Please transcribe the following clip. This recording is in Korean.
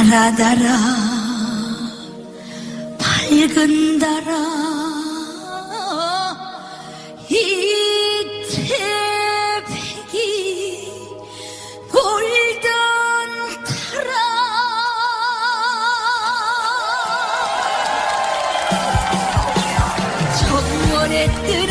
달아달아 밝은 달아 이 태백이 골던 달아. 정원에 뜨는